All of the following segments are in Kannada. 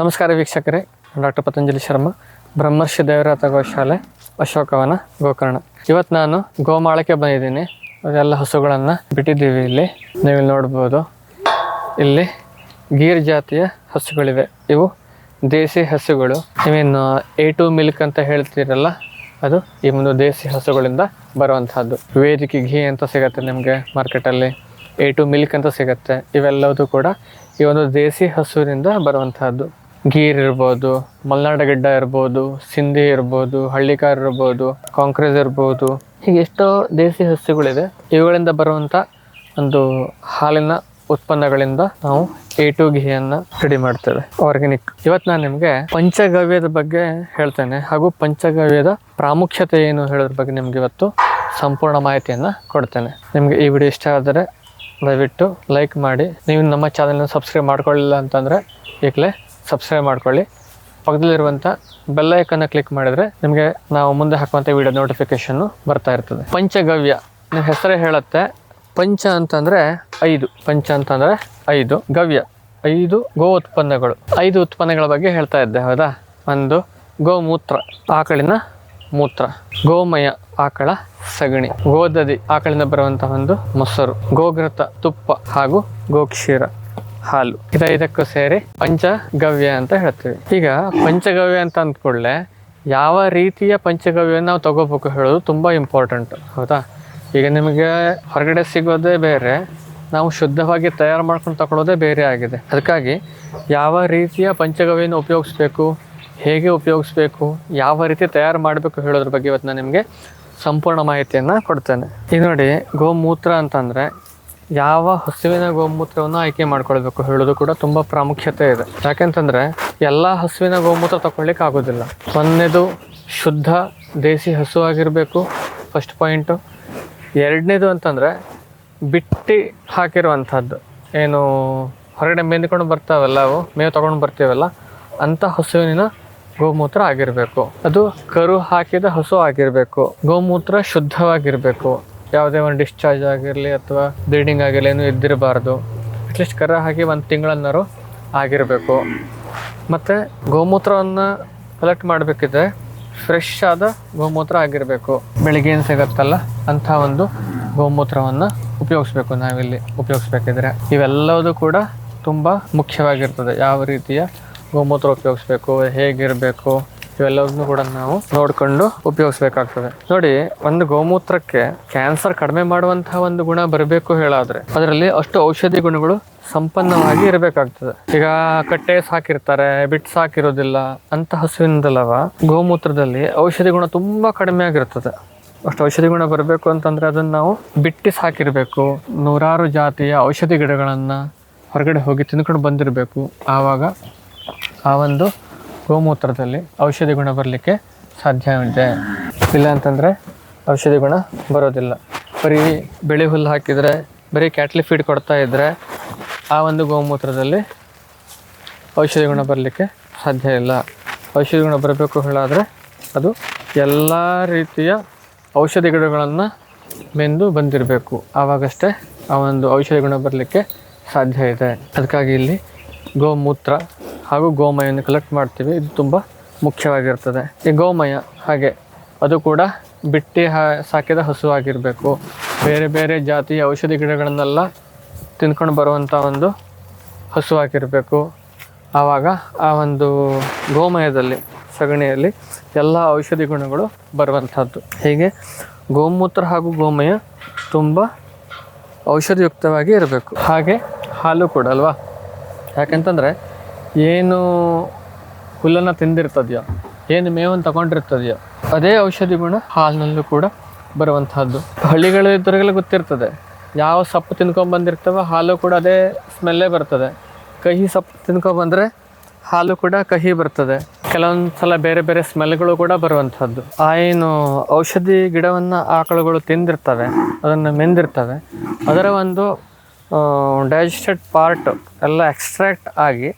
ನಮಸ್ಕಾರ ವೀಕ್ಷಕರೇ ಡಾಕ್ಟರ್ ಪತಂಜಲಿ ಶರ್ಮಾ, ಬ್ರಹ್ಮರ್ಷಿ ದೇವರಾತ ಗೋಶಾಲೆ, ಅಶೋಕವನ ಗೋಕರ್ಣ. ಇವತ್ತು ನಾನು ಗೋಮಾಳಕ್ಕೆ ಬಂದಿದ್ದೀನಿ. ಅದೆಲ್ಲ ಹಸುಗಳನ್ನು ಬಿಟ್ಟಿದ್ದೀವಿ ಇಲ್ಲಿ. ನೀವು ನೋಡ್ಬೋದು, ಇಲ್ಲಿ ಗೀರ್ ಜಾತಿಯ ಹಸುಗಳಿವೆ. ಇವು ದೇಸಿ ಹಸುಗಳು. ನೀವೇನು ಎ ಟು ಮಿಲ್ಕ್ ಅಂತ ಹೇಳ್ತೀರಲ್ಲ, ಅದು ಈ ಒಂದು ದೇಸಿ ಹಸುಗಳಿಂದ ಬರುವಂತಹದ್ದು ವೇದಿಕೆ ಘೀ ಅಂತ ಸಿಗುತ್ತೆ ನಿಮಗೆ ಮಾರ್ಕೆಟಲ್ಲಿ, ಎ ಟು ಮಿಲ್ಕ್ ಅಂತ ಸಿಗುತ್ತೆ. ಇವೆಲ್ಲವೂ ಕೂಡ ಈ ಒಂದು ದೇಸಿ ಹಸುವಿನಿಂದ ಬರುವಂತಹದ್ದು ಗೀರ್ ಇರ್ಬೋದು ಮಲ್ನಾಡ ಗಿಡ್ಡ ಇರ್ಬೋದು, ಸಿಂಧಿ ಇರ್ಬೋದು, ಹಳ್ಳಿಕಾರ್ ಇರ್ಬೋದು ಕಾಂಕ್ರೇಜ್ ಇರ್ಬೋದು. ಹೀಗೆ ಎಷ್ಟೋ ದೇಸಿ ಸಸ್ಯಗಳಿದೆ. ಇವುಗಳಿಂದ ಬರುವಂಥ ಒಂದು ಹಾಲಿನ ಉತ್ಪನ್ನಗಳಿಂದ ನಾವು ಎ ಟು ಘೀಯನ್ನು ರೆಡಿ ಮಾಡ್ತೇವೆ. ಆರ್ಗ್ಯಾನಿಕ್ ಇವತ್ತು ನಾನು ನಿಮಗೆ ಪಂಚಗವ್ಯದ ಬಗ್ಗೆ ಹೇಳ್ತೇನೆ ಹಾಗೂ ಪಂಚಗವ್ಯದ ಪ್ರಾಮುಖ್ಯತೆ ಏನು ಹೇಳೋದ್ರ ಬಗ್ಗೆ ನಿಮ್ಗೆ ಇವತ್ತು ಸಂಪೂರ್ಣ ಮಾಹಿತಿಯನ್ನು ಕೊಡ್ತೇನೆ. ನಿಮಗೆ ಈ ವಿಡಿಯೋ ಇಷ್ಟ ಆದರೆ ದಯವಿಟ್ಟು ಲೈಕ್ ಮಾಡಿ. ನೀವು ನಮ್ಮ ಚಾನಲ್ನ ಸಬ್ಸ್ಕ್ರೈಬ್ ಮಾಡ್ಕೊಳ್ಳಿಲ್ಲ ಅಂತಂದರೆ ಈಗಲೇ ಸಬ್ಸ್ಕ್ರೈಬ್ ಮಾಡ್ಕೊಳ್ಳಿ. ಪಕ್ಕದಲ್ಲಿರುವಂಥ ಬೆಲ್ ಐಕನ್ನ ಕ್ಲಿಕ್ ಮಾಡಿದರೆ ನಿಮಗೆ ನಾವು ಮುಂದೆ ಹಾಕುವಂಥ ವಿಡಿಯೋ ನೋಟಿಫಿಕೇಷನ್ನು ಬರ್ತಾ ಇರ್ತದೆ. ಪಂಚಗವ್ಯ ನಿಮ್ಮ ಹೆಸರೇ ಹೇಳುತ್ತೆ. ಪಂಚ ಅಂತಂದರೆ ಐದು. ಪಂಚ ಅಂತಂದರೆ ಐದು. ಗವ್ಯ, ಐದು ಗೋ ಉತ್ಪನ್ನಗಳು. ಐದು ಉತ್ಪನ್ನಗಳ ಬಗ್ಗೆ ಹೇಳ್ತಾ ಇದ್ದೆ, ಹೌದಾ? ಒಂದು ಗೋಮೂತ್ರ, ಆಕಳಿನ ಮೂತ್ರ. ಗೋಮಯ, ಆಕಳ ಸಗಣಿ. ಗೋದದಿ, ಆಕಳಿಂದ ಬರುವಂತಹ ಒಂದು ಮೊಸರು. ಗೋಘೃತ ತುಪ್ಪ ಹಾಗೂ ಗೋಕ್ಷೀರ. ಹಾಲು. ಇದೈದಕ್ಕೂ ಸೇರಿ ಪಂಚಗವ್ಯ ಅಂತ ಹೇಳ್ತೀವಿ. ಈಗ ಪಂಚಗವ್ಯ ಅಂತ ಅಂದ್ಕೊಳ್ಳೆ ಯಾವ ರೀತಿಯ ಪಂಚಗವ್ಯವನ್ನು ನಾವು ತಗೋಬೇಕು ಹೇಳೋದು ತುಂಬ ಇಂಪಾರ್ಟೆಂಟ್ ಹೌದಾ? ಈಗ ನಿಮಗೆ ಹೊರಗಡೆ ಸಿಗೋದೇ ಬೇರೆ, ನಾವು ಶುದ್ಧವಾಗಿ ತಯಾರು ಮಾಡ್ಕೊಂಡು ತಗೊಳ್ಳೋದೇ ಬೇರೆ ಆಗಿದೆ. ಅದಕ್ಕಾಗಿ ಯಾವ ರೀತಿಯ ಪಂಚಗವ್ಯನ ಉಪಯೋಗಿಸ್ಬೇಕು, ಹೇಗೆ ಉಪಯೋಗಿಸ್ಬೇಕು, ಯಾವ ರೀತಿ ತಯಾರು ಮಾಡಬೇಕು ಹೇಳೋದ್ರ ಬಗ್ಗೆ ಇವತ್ತು ನಾನು ನಿಮಗೆ ಸಂಪೂರ್ಣ ಮಾಹಿತಿಯನ್ನು ಕೊಡ್ತೇನೆ. ಈಗ ನೋಡಿ, ಗೋಮೂತ್ರ ಅಂತಂದರೆ ಯಾವ ಹಸುವಿನ ಗೋಮೂತ್ರವನ್ನು ಆಯ್ಕೆ ಮಾಡ್ಕೊಳ್ಬೇಕು ಹೇಳೋದು ಕೂಡ ತುಂಬ ಪ್ರಾಮುಖ್ಯತೆ ಇದೆ. ಯಾಕೆಂತಂದ್ರೆ ಎಲ್ಲ ಹಸುವಿನ ಗೋಮೂತ್ರ ತಗೊಳ್ಳಿಕ್ಕೆ ಆಗೋದಿಲ್ಲ. ಒಂದನೇದು ಶುದ್ಧ ದೇಸಿ ಹಸು ಆಗಿರಬೇಕು ಫಸ್ಟ್ ಪಾಯಿಂಟು ಎರಡನೇದು ಅಂತಂದರೆ ಬಿಟ್ಟಿ ಹಾಕಿರುವಂಥದ್ದು. ಏನು ಹೊರಗಡೆ ಮೇಂದ್ಕೊಂಡು ಬರ್ತಾವಲ್ಲ ಅವು, ಮೇವು ತೊಗೊಂಡು ಬರ್ತೀವಲ್ಲ ಅಂಥ ಹಸುವಿನ ಗೋಮೂತ್ರ ಆಗಿರಬೇಕು. ಅದು ಕರು ಹಾಕಿದ ಹಸು ಆಗಿರಬೇಕು. ಗೋಮೂತ್ರ ಶುದ್ಧವಾಗಿರಬೇಕು. ಯಾವುದೇ ಒಂದು ಡಿಸ್ಚಾರ್ಜ್ ಆಗಿರಲಿ ಅಥವಾ ಬ್ಲೀಡಿಂಗ್ ಆಗಿರಲಿ, ಏನು ಇದ್ದಿರಬಾರ್ದು. ಅಟ್ಲೀಸ್ಟ್ ಕರ ಹಾಕಿ ಒಂದು ತಿಂಗಳನ್ನಾರು ಆಗಿರಬೇಕು. ಮತ್ತು ಗೋಮೂತ್ರವನ್ನು ಕಲೆಕ್ಟ್ ಮಾಡಬೇಕಿದ್ರೆ ಫ್ರೆಶ್ ಆದ ಗೋಮೂತ್ರ ಆಗಿರಬೇಕು. ಬೆಳಿಗ್ಗೆ ಏನು ಸಿಗುತ್ತಲ್ಲ ಅಂಥ ಒಂದು ಗೋಮೂತ್ರವನ್ನು ಉಪಯೋಗಿಸ್ಬೇಕು ನಾವಿಲ್ಲಿ ಉಪಯೋಗಿಸ್ಬೇಕಿದ್ರೆ. ಇವೆಲ್ಲವೂ ಕೂಡ ತುಂಬ ಮುಖ್ಯವಾಗಿರ್ತದೆ. ಯಾವ ರೀತಿಯ ಗೋಮೂತ್ರ ಉಪಯೋಗಿಸ್ಬೇಕು, ಹೇಗಿರಬೇಕು ಇವೆಲ್ಲವನ್ನೂ ಕೂಡ ನಾವು ನೋಡಿಕೊಂಡು ಉಪಯೋಗಿಸಬೇಕಾಗ್ತದೆ. ನೋಡಿ, ಒಂದು ಗೋಮೂತ್ರಕ್ಕೆ ಕ್ಯಾನ್ಸರ್ ಕಡಿಮೆ ಮಾಡುವಂತಹ ಒಂದು ಗುಣ ಬರಬೇಕು ಹೇಳಾದ್ರೆ, ಅದರಲ್ಲಿ ಅಷ್ಟು ಔಷಧಿ ಗುಣಗಳು ಸಂಪನ್ನವಾಗಿ ಇರಬೇಕಾಗ್ತದೆ. ಈಗ ಕಟ್ಟೆ ಸಾಕಿರ್ತಾರೆ ಬಿಟ್ಟು ಸಾಕಿರೋದಿಲ್ಲ, ಅಂತ ಹಸುವಿನದಲ್ಲವ ಗೋಮೂತ್ರದಲ್ಲಿ ಔಷಧಿ ಗುಣ ತುಂಬಾ ಕಡಿಮೆ ಆಗಿರ್ತದೆ. ಅಷ್ಟು ಔಷಧಿ ಗುಣ ಬರಬೇಕು ಅಂತಂದ್ರೆ ಅದನ್ನ ನಾವು ಬಿಟ್ಟಿ ಸಾಕಿರಬೇಕು. ನೂರಾರು ಜಾತಿಯ ಔಷಧಿ ಗಿಡಗಳನ್ನು ಹೊರಗಡೆ ಹೋಗಿ ತಿನ್ಕೊಂಡು ಬಂದಿರಬೇಕು. ಆವಾಗ ಆ ಒಂದು ಗೋಮೂತ್ರದಲ್ಲಿ ಔಷಧಿ ಗುಣ ಬರಲಿಕ್ಕೆ ಸಾಧ್ಯ ಇದೆ ಇಲ್ಲ ಅಂತಂದರೆ ಔಷಧಿ ಗುಣ ಬರೋದಿಲ್ಲ. ಬರೀ ಬೆಳೆ ಹುಲ್ಲು ಹಾಕಿದರೆ, ಬರೀ ಕ್ಯಾಟ್ಲಿ ಫೀಡ್ ಕೊಡ್ತಾ ಇದ್ದರೆ ಆ ಒಂದು ಗೋಮೂತ್ರದಲ್ಲಿ ಔಷಧಿ ಗುಣ ಬರಲಿಕ್ಕೆ ಸಾಧ್ಯ ಇಲ್ಲ. ಔಷಧಿ ಗುಣ ಬರಬೇಕು ಹೇಳಾದರೆ ಅದು ಎಲ್ಲ ರೀತಿಯ ಔಷಧಿ ಗಿಡಗಳನ್ನು ಮೆಂದು ಬಂದಿರಬೇಕು. ಆವಾಗಷ್ಟೇ ಆ ಒಂದು ಔಷಧಿ ಗುಣ ಬರಲಿಕ್ಕೆ ಸಾಧ್ಯ ಇದೆ. ಅದಕ್ಕಾಗಿ ಇಲ್ಲಿ ಗೋಮೂತ್ರ ಹಾಗೂ ಗೋಮಯವನ್ನು ಕಲೆಕ್ಟ್ ಮಾಡ್ತೀವಿ. ಇದು ತುಂಬ ಮುಖ್ಯವಾಗಿರ್ತದೆ. ಈ ಗೋಮಯ, ಹಾಗೆ ಅದು ಕೂಡ ಬಿಟ್ಟಿ ಹಾ, ಸಾಕಿದ ಹಸು ಆಗಿರಬೇಕು ಬೇರೆ ಬೇರೆ ಜಾತಿಯ ಔಷಧಿ ಗಿಡಗಳನ್ನೆಲ್ಲ ತಿನ್ಕೊಂಡು ಬರುವಂಥ ಒಂದು ಹಸು ಆಗಿರಬೇಕು ಆವಾಗ ಆ ಒಂದು ಗೋಮಯದಲ್ಲಿ, ಸಗಣಿಯಲ್ಲಿ ಎಲ್ಲ ಔಷಧಿ ಗುಣಗಳು ಬರುವಂಥದ್ದು ಹೀಗೆ ಗೋಮೂತ್ರ ಹಾಗೂ ಗೋಮಯ ತುಂಬ ಔಷಧಿಯುಕ್ತವಾಗಿ ಇರಬೇಕು. ಹಾಗೆ ಹಾಲು ಕೂಡ ಅಲ್ವಾ? ಯಾಕೆಂತಂದರೆ ಏನು ಹುಲ್ಲನ್ನು ತಿಂದಿರ್ತದೆಯೋ? ಏನು ಮೇವನ್ನು ತಗೊಂಡಿರ್ತದೆಯೋ? ಅದೇ ಔಷಧಿ ಗುಣ ಹಾಲಿನಲ್ಲೂ ಕೂಡ ಬರುವಂತಹದ್ದು. ಹಳ್ಳಿಗಳಿದ್ದವರಿಗೆಲ್ಲ ಗೊತ್ತಿರ್ತದೆ. ಯಾವ ಸೊಪ್ಪು ತಿನ್ಕೊಂಡ್ ಬಂದಿರ್ತವೋ ಹಾಲು ಕೂಡ ಅದೇ ಸ್ಮೆಲ್ಲೇ ಬರ್ತದೆ. ಕಹಿ ಸೊಪ್ಪು ತಿನ್ಕೊಂಡ್ಬಂದ್ರೆ ಹಾಲು ಕೂಡ ಕಹಿ ಬರ್ತದೆ. ಕೆಲವೊಂದು ಸಲ ಬೇರೆ ಬೇರೆ ಸ್ಮೆಲ್ಗಳು ಕೂಡ ಬರುವಂಥದ್ದು ಆ ಏನು ಔಷಧಿ ಗಿಡವನ್ನು ಆಕಳುಗಳು ತಿಂದಿರ್ತವೆ, ಅದನ್ನು ಮೆಂದಿರ್ತವೆ. ಅದರ ಒಂದು ಡೈಜೆಸ್ಟೆಡ್ ಪಾರ್ಟ್ ಎಲ್ಲ ಎಕ್ಸ್ಟ್ರಾಕ್ಟ್ ಆಗಿ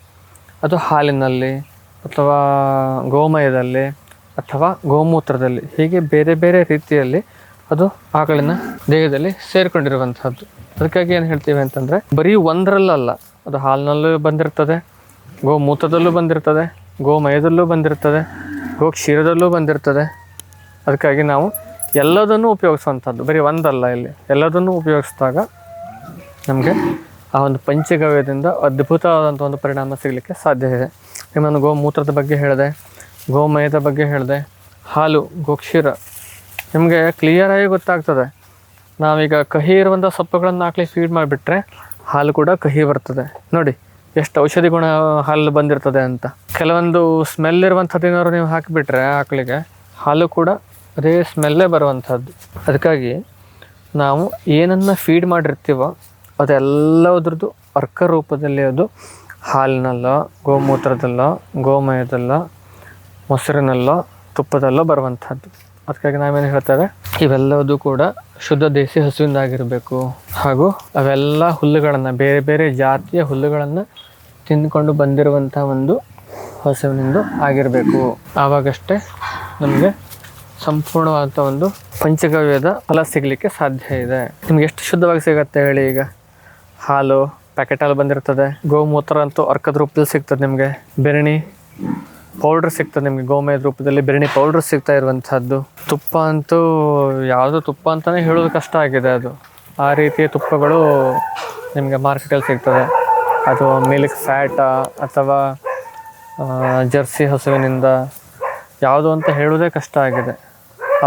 ಅದು ಹಾಲಿನಲ್ಲಿ ಅಥವಾ ಗೋಮಯದಲ್ಲಿ ಅಥವಾ ಗೋಮೂತ್ರದಲ್ಲಿ, ಹೀಗೆ ಬೇರೆ ಬೇರೆ ರೀತಿಯಲ್ಲಿ ಅದು ಆಕಳಿನ ದೇಹದಲ್ಲಿ ಸೇರಿಕೊಂಡಿರುವಂತಹದ್ದು. ಅದಕ್ಕಾಗಿ ಏನು ಹೇಳ್ತೀವಿ ಅಂತಂದರೆ, ಬರೀ ಒಂದರಲ್ಲಲ್ಲ, ಅದು ಹಾಲಿನಲ್ಲೂ ಬಂದಿರ್ತದೆ, ಗೋಮೂತ್ರದಲ್ಲೂ ಬಂದಿರ್ತದೆ, ಗೋಮಯದಲ್ಲೂ ಬಂದಿರ್ತದೆ ಗೋ ಕ್ಷೀರದಲ್ಲೂ ಬಂದಿರ್ತದೆ. ಅದಕ್ಕಾಗಿ ನಾವು ಎಲ್ಲದನ್ನೂ ಉಪಯೋಗಿಸುವಂಥದ್ದು ಬರೀ ಒಂದಲ್ಲ ಇಲ್ಲಿ, ಎಲ್ಲದನ್ನೂ ಉಪಯೋಗಿಸಿದಾಗ ನಮಗೆ ಆ ಒಂದು ಪಂಚಗವ್ಯದಿಂದ ಅದ್ಭುತವಾದಂಥ ಒಂದು ಪರಿಣಾಮ ಸಿಗಲಿಕ್ಕೆ ಸಾಧ್ಯ ಇದೆ. ಈಗ ನಾನು ಗೋಮೂತ್ರದ ಬಗ್ಗೆ ಹೇಳಿದೆ, ಗೋಮಯದ ಬಗ್ಗೆ ಹೇಳಿದೆ, ಹಾಲು, ಗೋಕ್ಷೀರ, ನಿಮಗೆ ಕ್ಲಿಯರಾಗಿ ಗೊತ್ತಾಗ್ತದೆ. ನಾವೀಗ ಕಹಿ ಇರುವಂಥ ಸೊಪ್ಪುಗಳನ್ನು ಹಾಕಲಿ ಫೀಡ್ ಮಾಡಿಬಿಟ್ರೆ ಹಾಲು ಕೂಡ ಕಹಿ ಬರ್ತದೆ. ನೋಡಿ, ಎಷ್ಟು ಔಷಧಿ ಗುಣ ಹಾಲು ಬಂದಿರ್ತದೆ ಅಂತ. ಕೆಲವೊಂದು ಸ್ಮೆಲ್ ಇರುವಂಥದ್ದೇನಾದ್ರು ನೀವು ಹಾಕಿಬಿಟ್ರೆ ಆಕಳಿಗೆ ಹಾಲು ಕೂಡ ಅದೇ ಸ್ಮೆಲ್ಲೇ ಬರುವಂಥದ್ದು. ಅದಕ್ಕಾಗಿ ನಾವು ಏನನ್ನು ಫೀಡ್ ಮಾಡಿರ್ತೀವೋ ಅದೆಲ್ಲದ್ರದ್ದು ಅರ್ಕ ರೂಪದಲ್ಲಿ ಅದು ಹಾಲಿನಲ್ಲೋ, ಗೋಮೂತ್ರದಲ್ಲೋ, ಗೋಮಯದಲ್ಲೋ, ಮೊಸರಿನಲ್ಲೋ, ತುಪ್ಪದಲ್ಲೋ ಬರುವಂಥದ್ದು. ಅದಕ್ಕಾಗಿ ನಾವೇನು ಹೇಳ್ತಾರೆ ಇವೆಲ್ಲವೂ ಕೂಡ ಶುದ್ಧ ದೇಸಿ ಹಸುವಿಂದಾಗಿರಬೇಕು. ಹಾಗೂ ಅವೆಲ್ಲ ಹುಲ್ಲುಗಳನ್ನು, ಬೇರೆ ಬೇರೆ ಜಾತಿಯ ಹುಲ್ಲುಗಳನ್ನು ತಿಂದ್ಕೊಂಡು ಬಂದಿರುವಂಥ ಒಂದು ಹಸುವಿನಿಂದ ಆಗಿರಬೇಕು. ಆವಾಗಷ್ಟೇ ನಮಗೆ ಸಂಪೂರ್ಣವಾದಂಥ ಒಂದು ಪಂಚಗವ್ಯದ ಫಲ ಸಿಗಲಿಕ್ಕೆ ಸಾಧ್ಯ ಇದೆ. ನಿಮ್ಗೆ ಎಷ್ಟು ಶುದ್ಧವಾಗಿ ಸಿಗತ್ತೆ ಹೇಳಿ ಈಗ? ಹಾಲು ಪ್ಯಾಕೆಟ್ ಹಾಲು ಬಂದಿರ್ತದೆ. ಗೋಮೂತ್ರ ಅಂತೂ ಅರ್ಕದ ರೂಪದಲ್ಲಿ ಸಿಗ್ತದೆ ನಿಮಗೆ. ಬೆರಣಿ ಪೌಡ್ರ್ ಸಿಗ್ತದೆ ನಿಮಗೆ, ಗೋಮಯದ ರೂಪದಲ್ಲಿ ಬೆರಣಿ ಪೌಡ್ರ್ ಸಿಗ್ತಾ ಇರುವಂಥದ್ದು. ತುಪ್ಪ ಅಂತೂ ಯಾವುದು ತುಪ್ಪ ಅಂತಲೇ ಹೇಳೋದು ಕಷ್ಟ ಆಗಿದೆ ಅದು. ಆ ರೀತಿಯ ತುಪ್ಪಗಳು ನಿಮಗೆ ಮಾರ್ಕೆಟಲ್ಲಿ ಸಿಗ್ತದೆ. ಅದು ಮಿಲ್ಕ್ ಫ್ಯಾಟಾ ಅಥವಾ ಜರ್ಸಿ ಹಸುವಿನಿಂದ ಯಾವುದು ಅಂತ ಹೇಳೋದೇ ಕಷ್ಟ ಆಗಿದೆ.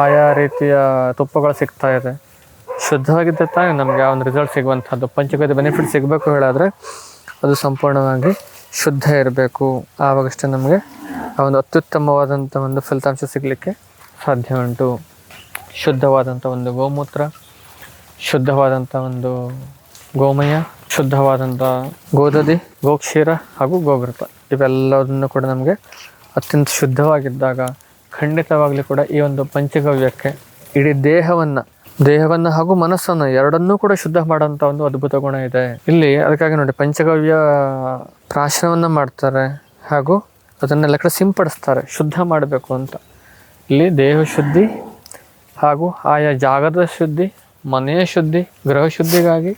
ಆಯಾ ರೀತಿಯ ತುಪ್ಪಗಳು ಸಿಗ್ತಾ ಇದೆ. ಶುದ್ಧವಾಗಿದ್ದರೆ ತಾನೇ ನಮಗೆ ಆ ಒಂದು ರಿಸಲ್ಟ್ ಸಿಗುವಂಥದ್ದು ಪಂಚಗವ್ಯ ಬೆನಿಫಿಟ್ ಸಿಗಬೇಕು ಹೇಳಿದ್ರೆ ಅದು ಸಂಪೂರ್ಣವಾಗಿ ಶುದ್ಧ ಇರಬೇಕು. ಆವಾಗಷ್ಟೇ ನಮಗೆ ಆ ಒಂದು ಅತ್ಯುತ್ತಮವಾದಂಥ ಒಂದು ಫಲಿತಾಂಶ ಸಿಗಲಿಕ್ಕೆ ಸಾಧ್ಯ ಉಂಟು. ಶುದ್ಧವಾದಂಥ ಒಂದು ಗೋಮೂತ್ರ ಶುದ್ಧವಾದಂಥ ಒಂದು ಗೋಮಯ ಶುದ್ಧವಾದಂಥ ಗೋದದಿ ಗೋಕ್ಷೀರ ಹಾಗೂ ಗೋಗೃತ ಇವೆಲ್ಲದನ್ನು ಕೂಡ ನಮಗೆ ಅತ್ಯಂತ ಶುದ್ಧವಾಗಿದ್ದಾಗ ಖಂಡಿತವಾಗಲಿ ಕೂಡ ಈ ಒಂದು ಪಂಚಗವ್ಯಕ್ಕೆ ಇಡೀ ದೇಹವನ್ನು ದೇಹವನ್ನು ಹಾಗೂ ಮನಸ್ಸನ್ನು ಎರಡನ್ನೂ ಕೂಡ ಶುದ್ಧ ಮಾಡುವಂತ ಒಂದು ಅದ್ಭುತ ಗುಣ ಇದೆ. ಇಲ್ಲಿ ಅದಕ್ಕಾಗಿ ನೋಡಿ, ಪಂಚಗವ್ಯ ಪ್ರಾಶನವನ್ನು ಮಾಡ್ತಾರೆ ಹಾಗೂ ಅದನ್ನೆಲ್ಲ ಕಡೆ ಸಿಂಪಡಿಸ್ತಾರೆ, ಶುದ್ಧ ಮಾಡಬೇಕು ಅಂತ. ಇಲ್ಲಿ ದೇಹ ಶುದ್ಧಿ ಹಾಗೂ ಆಯಾ ಜಾಗದ ಶುದ್ಧಿ, ಮನೆಯ ಶುದ್ಧಿ, ಗೃಹ ಶುದ್ಧಿಗಾಗಿ,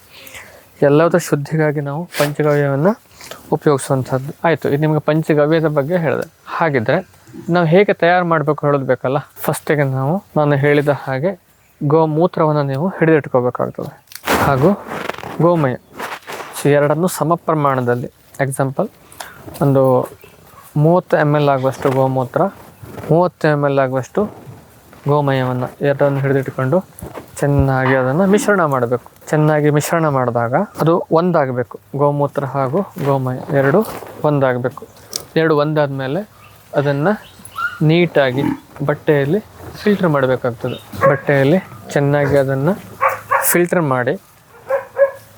ಎಲ್ಲದರ ಶುದ್ಧಿಗಾಗಿ ನಾವು ಪಂಚಗವ್ಯವನ್ನು ಉಪಯೋಗಿಸುವಂಥದ್ದು ಆಯಿತು, ಇದು ನಿಮಗೆ ಪಂಚಗವ್ಯದ ಬಗ್ಗೆ ಹೇಳಿದೆ. ಹಾಗಿದ್ರೆ ನಾವು ಹೇಗೆ ತಯಾರು ಮಾಡಬೇಕು ಹೇಳೋದು ಬೇಕಲ್ಲ? ಫಸ್ಟಿಗೆ ನಾವು ನಾನು ಹೇಳಿದ ಹಾಗೆ ಗೋಮೂತ್ರವನ್ನು ನೀವು ಹಿಡಿದಿಟ್ಕೋಬೇಕಾಗ್ತದೆ. ಹಾಗೂ ಗೋಮಯ. ಸೊ ಎರಡನ್ನು ಸಮ ಪ್ರಮಾಣದಲ್ಲಿ ಎಕ್ಸಾಂಪಲ್ ಒಂದು ಮೂವತ್ತು ಎಂ ಎಲ್ ಆಗುವಷ್ಟು ಗೋಮೂತ್ರ, ಮೂವತ್ತು ಎಂ ಎಲ್ ಆಗುವಷ್ಟು ಗೋಮಯವನ್ನು ಎರಡನ್ನು ಹಿಡಿದಿಟ್ಕೊಂಡು ಚೆನ್ನಾಗಿ ಅದನ್ನು ಮಿಶ್ರಣ ಮಾಡಬೇಕು. ಚೆನ್ನಾಗಿ ಮಿಶ್ರಣ ಮಾಡಿದಾಗ ಅದು ಒಂದಾಗಬೇಕು. ಗೋಮೂತ್ರ ಹಾಗೂ ಗೋಮಯ ಎರಡು ಒಂದಾಗಬೇಕು. ಎರಡು ಒಂದಾದ ಮೇಲೆ ಅದನ್ನು ನೀಟಾಗಿ ಬಟ್ಟೆಯಲ್ಲಿ ಫಿಲ್ಟ್ರ್ ಮಾಡಬೇಕಾಗ್ತದೆ. ಬಟ್ಟೆಯಲ್ಲಿ ಚೆನ್ನಾಗಿ ಅದನ್ನು ಫಿಲ್ಟರ್ ಮಾಡಿ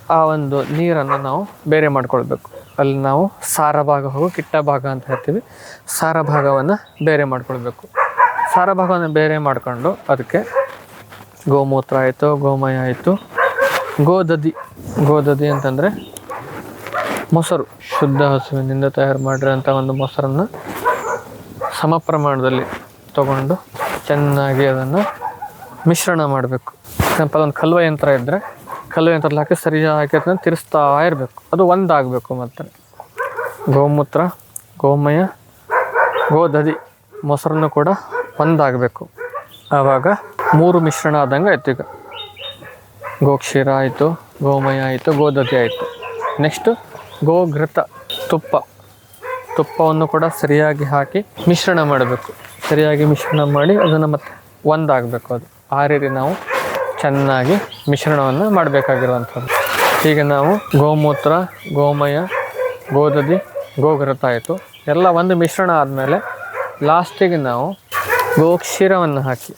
ಆ ಒಂದು ನೀರನ್ನು ನಾವು ಬೇರೆ ಮಾಡ್ಕೊಳ್ಬೇಕು. ಅಲ್ಲಿ ನಾವು ಸಾರ ಭಾಗ ಹಾಗೂ ಕಿಟ್ಟ ಭಾಗ ಅಂತ ಹೇಳ್ತೀವಿ. ಸಾರ ಭಾಗವನ್ನು ಬೇರೆ ಮಾಡ್ಕೊಳ್ಬೇಕು. ಸಾರ ಭಾಗವನ್ನು ಬೇರೆ ಮಾಡಿಕೊಂಡು ಅದಕ್ಕೆ ಗೋಮೂತ್ರ ಆಯಿತು, ಗೋಮಯ ಆಯಿತು, ಗೋದದಿ. ಗೋದದಿ ಅಂತಂದರೆ ಮೊಸರು. ಶುದ್ಧ ಹಸುವಿನಿಂದ ತಯಾರು ಮಾಡಿರೋಂಥ ಒಂದು ಮೊಸರನ್ನು ಸಮ ಪ್ರಮಾಣದಲ್ಲಿ ತಗೊಂಡು ಚೆನ್ನಾಗಿ ಅದನ್ನು ಮಿಶ್ರಣ ಮಾಡಬೇಕು. ಎಕ್ಸಾಂಪಲ್ ಒಂದು ಕಲ್ವ ಯಂತ್ರ ಇದ್ದರೆ ಕಲ್ವ ಯಂತ್ರದಲ್ಲಿ ಹಾಕಿ ಸರಿಯಾಗಿ ಅದನ್ನು ತಿರ್ಸ್ತಾ ಇರಬೇಕು. ಅದು ಒಂದಾಗಬೇಕು ಮತ್ತೆ ಗೋಮೂತ್ರ, ಗೋಮಯ ಗೋದದಿ ಮೊಸರನ್ನು ಕೂಡ ಒಂದಾಗಬೇಕು. ಆವಾಗ ಮೂರು ಮಿಶ್ರಣ ಆದಂಗೆ ಆಯ್ತು ಈಗ. ಗೋಕ್ಷೀರ ಆಯಿತು, ಗೋಮಯ ಆಯಿತು ಗೋದತಿ ಆಯಿತು. ನೆಕ್ಸ್ಟು ಗೋಘೃತ, ತುಪ್ಪ. ತುಪ್ಪವನ್ನು ಕೂಡ ಸರಿಯಾಗಿ ಹಾಕಿ ಮಿಶ್ರಣ ಮಾಡಬೇಕು. ಸರಿಯಾಗಿ ಮಿಶ್ರಣ ಮಾಡಿ ಅದನ್ನು ಮತ್ತೆ ಒಂದಾಗಬೇಕು ಅದು. ಆ ರೀತಿ ನಾವು ಚೆನ್ನಾಗಿ ಮಿಶ್ರಣವನ್ನು ಮಾಡಬೇಕಾಗಿರುವಂಥದ್ದು. ಈಗ ನಾವು ಗೋಮೂತ್ರ, ಗೋಮಯ ಗೋದದಿ ಗೋಘೃತ ಆಯಿತು. ಎಲ್ಲ ಒಂದು ಮಿಶ್ರಣ ಆದಮೇಲೆ ಲಾಸ್ಟಿಗೆ ನಾವು ಗೋಕ್ಷೀರವನ್ನು ಹಾಕಿ,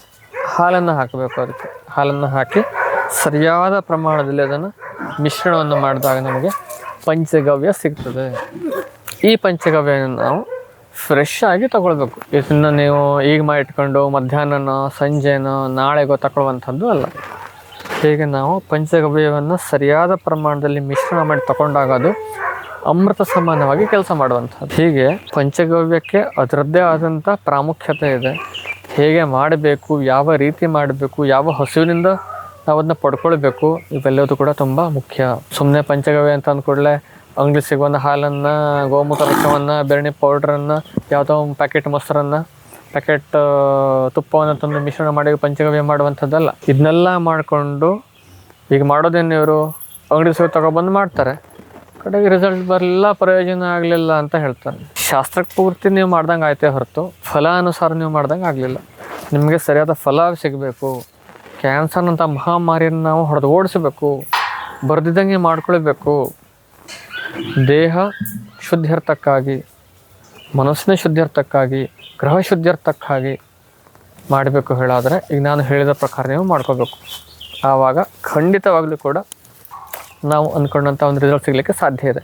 ಹಾಲನ್ನು ಹಾಕಬೇಕು ಅದಕ್ಕೆ. ಹಾಲನ್ನು ಹಾಕಿ ಸರಿಯಾದ ಪ್ರಮಾಣದಲ್ಲಿ ಅದನ್ನು ಮಿಶ್ರಣವನ್ನು ಮಾಡಿದಾಗ ನಮಗೆ ಪಂಚಗವ್ಯ ಸಿಗ್ತದೆ. ಈ ಪಂಚಗವ್ಯನ ನಾವು ಫ್ರೆಶ್ ಆಗಿ ತಗೊಳ್ಬೇಕು. ಇದನ್ನು ನೀವು ಈಗ ಮಾಡಿಟ್ಕೊಂಡು ಮಧ್ಯಾಹ್ನನೋ, ಸಂಜೆನೋ, ನಾಳೆಗೋ ತಗೊಳ್ಳುವಂಥದ್ದು ಅಲ್ಲ. ಹೀಗೆ ನಾವು ಪಂಚಗವ್ಯವನ್ನು ಸರಿಯಾದ ಪ್ರಮಾಣದಲ್ಲಿ ಮಿಶ್ರಣ ಮಾಡಿ ತಗೊಂಡಾಗ ಅದು ಅಮೃತ ಸಮಾನವಾಗಿ ಕೆಲಸ ಮಾಡುವಂಥದ್ದು. ಹೀಗೆ ಪಂಚಗವ್ಯಕ್ಕೆ ಅದರದ್ದೇ ಆದಂಥ ಪ್ರಾಮುಖ್ಯತೆ ಇದೆ. ಹೇಗೆ ಮಾಡಬೇಕು, ಯಾವ ರೀತಿ ಮಾಡಬೇಕು, ಯಾವ ಹಸುವಿನಿಂದ ನಾವು ಅದನ್ನ ಪಡ್ಕೊಳ್ಬೇಕು, ಇವೆಲ್ಲದೂ ಕೂಡ ತುಂಬ ಮುಖ್ಯ. ಸುಮ್ಮನೆ ಪಂಚಗವ್ಯ ಅಂತ ಅಂದ್ಕೂಡಲೇ ಅಂಗಡಿ ಸಿಗುವಂಥ ಹಾಲನ್ನು, ಗೋಮೂತ್ರ ರಸವನ್ನು, ಬೆರಣಿ ಪೌಡ್ರನ್ನು ಯಾವುದೋ ಒಂದು ಪ್ಯಾಕೆಟ್ ಮೊಸರನ್ನು ಪ್ಯಾಕೆಟ್ ತುಪ್ಪವನ್ನು ತಂದು ಮಿಶ್ರಣ ಮಾಡಿ ಪಂಚಗವ್ಯ ಮಾಡುವಂಥದ್ದಲ್ಲ. ಇದನ್ನೆಲ್ಲ ಮಾಡಿಕೊಂಡು ಈಗ ಮಾಡೋದೇನು ಇವರು? ಅಂಗಡಿ ಸಿಗೋ ತಗೊಬಂದು ಮಾಡ್ತಾರೆ. ಕಡೆಗೆ ರಿಸಲ್ಟ್ ಬರಲಿಲ್ಲ, ಪ್ರಯೋಜನ ಆಗಲಿಲ್ಲ ಅಂತ ಹೇಳ್ತಾರೆ. ಶಾಸ್ತ್ರಕ್ಕೆ ಪೂರ್ತಿ ನೀವು ಮಾಡ್ದಂಗೆ ಆಯ್ತೇ ಹೊರತು ಫಲ ಅನುಸಾರ ನೀವು ಮಾಡ್ದಂಗೆ ಆಗಲಿಲ್ಲ. ನಿಮಗೆ ಸರಿಯಾದ ಫಲ ಸಿಗಬೇಕು. ಕ್ಯಾನ್ಸರ್ನಂಥ ಮಹಾಮಾರಿಯನ್ನು ನಾವು ಹೊಡೆದು ಓಡಿಸಬೇಕು. ಬರ್ದಿದ್ದಂಗೆ ಮಾಡ್ಕೊಳ್ಬೇಕು. ದೇಹ ಶುದ್ಧಿರ್ತಕ್ಕಾಗಿ ಮನಸ್ಸಿನ ಶುದ್ಧಿರ್ತಕ್ಕಾಗಿ ಗ್ರಹ ಶುದ್ಧರ್ಥಕ್ಕಾಗಿ ಮಾಡಬೇಕು ಹೇಳಾದರೆ ಈಗ ನಾನು ಹೇಳಿದ ಪ್ರಕಾರ ನೀವು ಮಾಡ್ಕೋಬೇಕು. ಆವಾಗ ಖಂಡಿತವಾಗಲೂ ಕೂಡ ನಾವು ಅಂದ್ಕೊಂಡಂಥ ಒಂದು ರಿಸಲ್ಟ್ ಸಿಗಲಿಕ್ಕೆ ಸಾಧ್ಯ ಇದೆ.